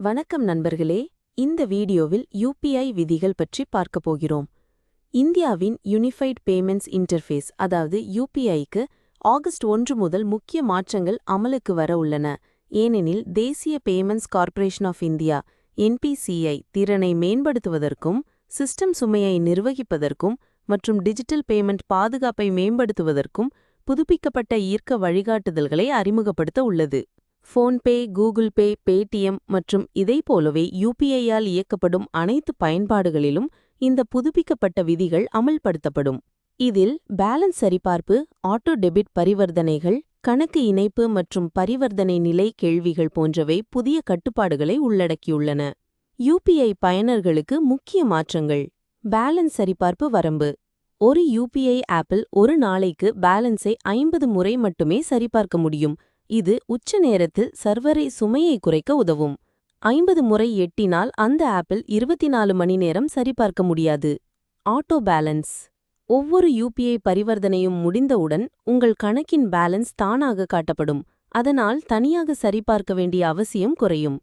வணக்கம் நண்பர்களே இந்த வீடியோவில் யூபிஐ விதிகள் பற்றி பார்க்கப் போகிறோம். இந்தியாவின் யூனிஃபைட் பேமெண்ட்ஸ் இன்டர்ஃபேஸ் அதாவது யூபிஐக்கு ஆகஸ்ட் ஒன்று முதல் முக்கிய மாற்றங்கள் அமலுக்கு வர உள்ளன. ஏனெனில் தேசிய payments corporation of India NPCI திறனை மேம்படுத்துவதற்கும் சிஸ்டம் சுமையை நிர்வகிப்பதற்கும் மற்றும் டிஜிட்டல் பேமெண்ட் பாதுகாப்பை மேம்படுத்துவதற்கும் புதுப்பிக்கப்பட்ட ஈர்க்க வழிகாட்டுதல்களை அறிமுகப்படுத்த உள்ளது. ஃபோன்பே கூகுள் பே பேடிஎம் மற்றும் இதைப்போலவே யூபிஐயால் இயக்கப்படும் அனைத்து பயன்பாடுகளிலும் இந்த புதுப்பிக்கப்பட்ட விதிகள் அமல்படுத்தப்படும். இதில் பேலன்ஸ் சரிபார்ப்பு ஆட்டோ டெபிட் பரிவர்த்தனைகள் கணக்கு இணைப்பு மற்றும் பரிவர்த்தனை நிலை கேள்விகள் போன்றவை புதிய கட்டுப்பாடுகளை உள்ளடக்கியுள்ளன. யூபிஐ பயனர்களுக்கு முக்கிய மாற்றங்கள். பேலன்ஸ் சரிபார்ப்பு வரம்பு. ஒரு யூபிஐ ஆப்பில் ஒரு நாளைக்கு பேலன்ஸை ஐம்பது முறை மட்டுமே சரிபார்க்க முடியும். இது உச்ச நேரத்தில் சர்வரை சுமையை குறைக்க உதவும். ஐம்பது முறை எட்டினால் அந்த ஆப்பில் இருபத்தி நாலு மணி நேரம் சரிபார்க்க முடியாது. Auto balance. ஒவ்வொரு யூபிஐ பரிவர்த்தனையும் முடிந்தவுடன் உங்கள் கணக்கின் பேலன்ஸ் தானாக காட்டப்படும். அதனால் தனியாக சரிபார்க்க வேண்டிய அவசியம் குறையும்.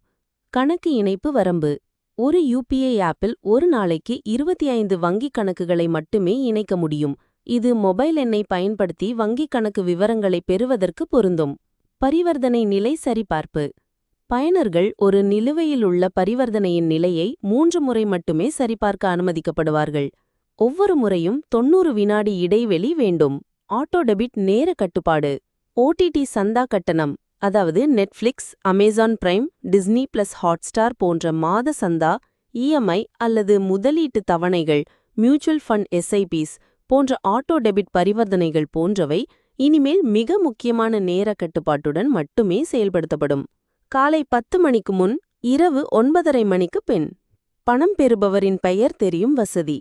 கணக்கு இணைப்பு வரம்பு. ஒரு யூபிஐ ஆப்பில் ஒரு நாளைக்கு இருபத்தி ஐந்து வங்கிக் கணக்குகளை மட்டுமே இணைக்க முடியும். இது மொபைல் எண்ணை பயன்படுத்தி வங்கிக் கணக்கு விவரங்களை பெறுவதற்கு பொருந்தும். பரிவர்த்தனை நிலை சரிபார்ப்பு. பயனர்கள் ஒரு நிலுவையில் உள்ள பரிவர்த்தனையின் நிலையை மூன்று முறை மட்டுமே சரிபார்க்க அனுமதிக்கப்படுவார்கள். ஒவ்வொரு முறையும் தொன்னூறு வினாடி இடைவெளி வேண்டும். ஆட்டோ டெபிட் நேர கட்டுப்பாடு. ஓடிடி சந்தா கட்டணம் அதாவது Netflix Amazon Prime Disney Plus Hotstar போன்ற மாத சந்தா இஎம்ஐ அல்லது முதலீட்டு தவணைகள் மியூச்சுவல் ஃபண்ட் எஸ்ஐபிஸ் போன்ற ஆட்டோ டெபிட் பரிவர்த்தனைகள் போன்றவை இனிமேல் மிக முக்கியமான நேர கட்டுப்பாட்டுடன் மட்டுமே செயல்படுத்தப்படும். காலை பத்து மணிக்கு முன் இரவு ஒன்பதரை மணிக்கு பின். பணம் பெறுபவரின் பெயர் தெரியும் வசதி.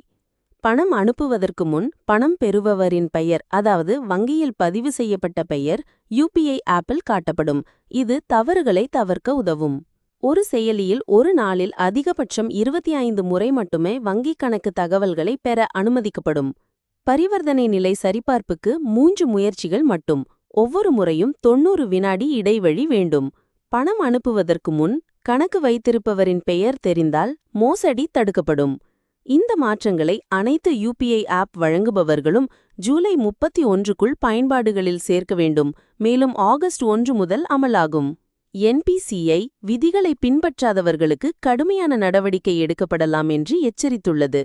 பணம் அனுப்புவதற்கு முன் பணம் பெறுபவரின் பெயர் அதாவது வங்கியில் பதிவு செய்யப்பட்ட பெயர் யூபிஐ ஆப்பில் காட்டப்படும். இது தவறுகளை தவிர்க்க உதவும். ஒரு செயலியில் ஒரு நாளில் அதிகபட்சம் இருபத்தி ஐந்து முறை மட்டுமே வங்கிக் கணக்கு தகவல்களை பெற அனுமதிக்கப்படும். பரிவர்த்தனை நிலை சரிபார்ப்புக்கு மூன்று முயற்சிகள் மட்டும். ஒவ்வொரு முறையும் தொன்னூறு வினாடி இடைவெளி வேண்டும். பணம் அனுப்புவதற்கு முன் கணக்கு வைத்திருப்பவரின் பெயர் தெரிந்தால் மோசடி தடுக்கப்படும். இந்த மாற்றங்களை அனைத்து யூபிஐ ஆப் வழங்குபவர்களும் ஜூலை முப்பத்தி ஒன்றுக்குள் பயன்பாடுகளில் சேர்க்க வேண்டும். மேலும் ஆகஸ்ட் ஒன்று முதல் அமலாகும். என்பிசிஐ விதிகளை பின்பற்றாதவர்களுக்கு கடுமையான நடவடிக்கை எடுக்கப்படலாம் என்று எச்சரித்துள்ளது.